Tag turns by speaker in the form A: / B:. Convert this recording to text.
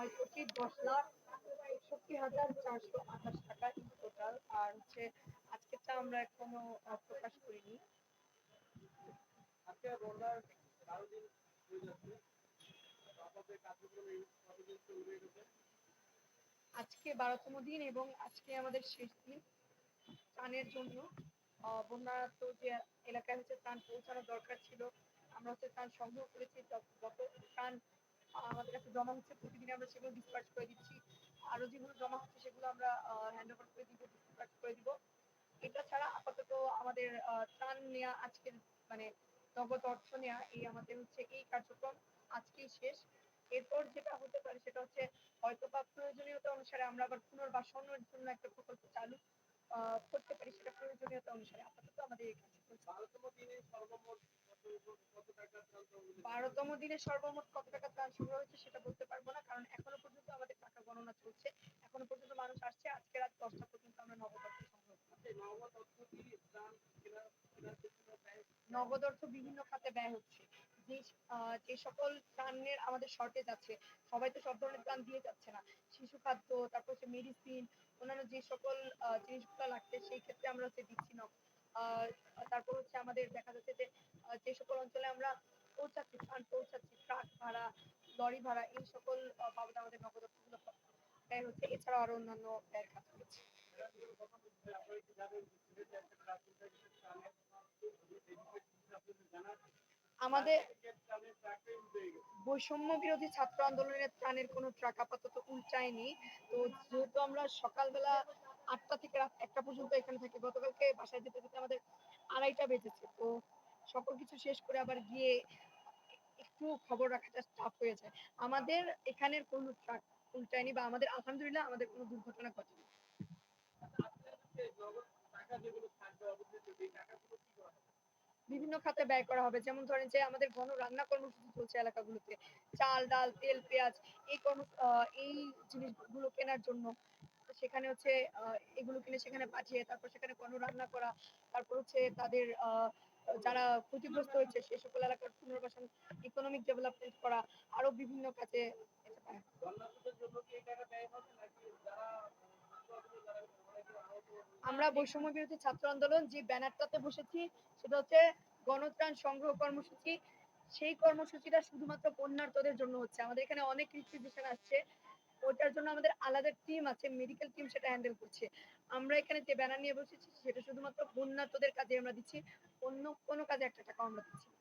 A: নয় কোটি দশ লাখ একষট্টি হাজার চারশো আঠাশ টাকা ইন টোটাল আর হচ্ছে আজকেরটা আমরা এখনও প্রকাশ করিনি।
B: আজকে গেছে
A: আজকে বারোতম দিন এবং আজকে আমাদের শেষ দিন ত্রাণের জন্য। আহ, বন্যার্ত যে এলাকায় হচ্ছে ত্রাণ পৌঁছানো দরকার ছিল আমরা হচ্ছে ত্রাণ সংগ্রহ করেছি যত- যত ত্রাণ আহ, আমাদের কাছে জমা হচ্ছে প্রতিদিন আমরা সেগুলো ডিসপার্স করে দিচ্ছি। আরও যেগুলো জমা হচ্ছে সেগুলো আমরা হ্যান্ড ওভার করে দিব ডিসপার্স করে দিব। এটা ছাড়া আপাতত আমাদের ত্রাণ নেওয়া আজকের মানে নগদ অর্থ নেওয়া এই আমাদের হচ্ছে এই কার্যক্রম আজকেই শেষ। এরপর যেটা হতে পারে সেটা হচ্ছে হয়তো বা প্রয়োজনীয়তা অনুসারে আমরা আবার পুনর্বাসনের জন্য একটা প্রকল্প চালু করতে পারি, সেটা প্রয়োজনীয়তা অনুসারে আপাতত আমাদের এই কার্যক্রম চলছে।
B: বারোতম দিনে সর্বমোট কত কত টাকা ত্রাণ
A: বারোতম দিনে সর্বমোট কত টাকা ত্রাণ সংগ্রহ হয়েছে সেটা বলতে পারব না কারণ এখনও পর্যন্ত আমাদের টাকা গণনা চলছে। এখনও পর্যন্ত মানুষ আসছে আজকে রাত দশটা পর্যন্ত আমরা নগদ অর্থ সংগ্রহ
B: নগদ অর্থ ব্যয়
A: নগদ অর্থ বিভিন্ন খাতে ব্যয় হচ্ছে। যে যে সকল ত্রাণের আমাদের শর্টেজ আছে সবাই তো সব ধরনের ত্রাণ দিয়ে যাচ্ছে না। শিশু খাদ্য তারপর হচ্ছে মেডিসিন অন্যান্য যে সকল জিনিসগুলো লাগছে সেই ক্ষেত্রে আমরা হচ্ছে দিচ্ছি না তারপর হচ্ছে আমাদের দেখা যাচ্ছে যে যে সকল অঞ্চলে আমরা পৌঁছাচ্ছি ত্রাণ পৌঁছাচ্ছি ট্রাক ভাড়া, লরি ভাড়া, এই সকল বাবদ আমাদের নগদ অর্থগুলো ব্যয় হচ্ছে। আরও অন্যান্য? আমাদের বৈষম্য বিরোধী ছাত্র আন্দোলনের ত্রাণের কোনো ট্রাক আপাতত উল্টায়নি। তো যেহেতু আমরা সকালবেলা আটটা থেকে রাত একটা পর্যন্ত এখানে থাকি, গতকালকে বাসায় যেতে যেতে আমাদের আড়াইটা বেজেছে। তো সকল কিছু শেষ করে আবার গিয়ে একটু খবর রাখাটা টাফ হয়ে যায়। আমাদের এখানের কোনো ট্রাক উল্টায়নি বা আমাদের আলহামদুলিল্লাহ আমাদের কোনো দুর্ঘটনা ঘটেনি। বিভিন্ন খাতে ব্যয় করা হবে। যেমন ধরেন যে আমাদের ঘন রান্না কর্মসূচি চলছে এলাকাগুলোতে। চাল ডাল তেল পেঁয়াজ এই কর্ম এই জিনিসগুলো কেনার জন্য সেখানে হচ্ছে এগুলো কিনে সেখানে পাঠিয়ে তারপর সেখানে গণ রান্না করা। তারপর হচ্ছে তাদের আহ, যারা ক্ষতিগ্রস্ত হয়েছে সে সকল এলাকার পুনর্বাসন ইকোনমিক ডেভেলপমেন্ট করা, আরও বিভিন্ন কাজে।
B: বন্যার্থদের
A: আমরা বৈষম্য বিরোধী ছাত্র আন্দোলন যে ব্যানারটাতে বসেছি, সেটা হচ্ছে গণত্রাণ সংগ্রহ কর্মসূচি। সেই কর্মসূচিটা শুধুমাত্র বন্যার্তদের জন্য হচ্ছে। আমাদের এখানে অনেক রিকুইজিশন আসছে জন্য আমাদের আলাদা টিম আছে মেডিকেল টিম সেটা হ্যান্ডেল করছে আমরা এখানে যে ব্যানার নিয়ে বসেছি, সেটা শুধুমাত্র বন্যার্তদের কাজে আমরা দিচ্ছি, অন্য কোনো কাজে একটা টাকা আমরা দিচ্ছি না।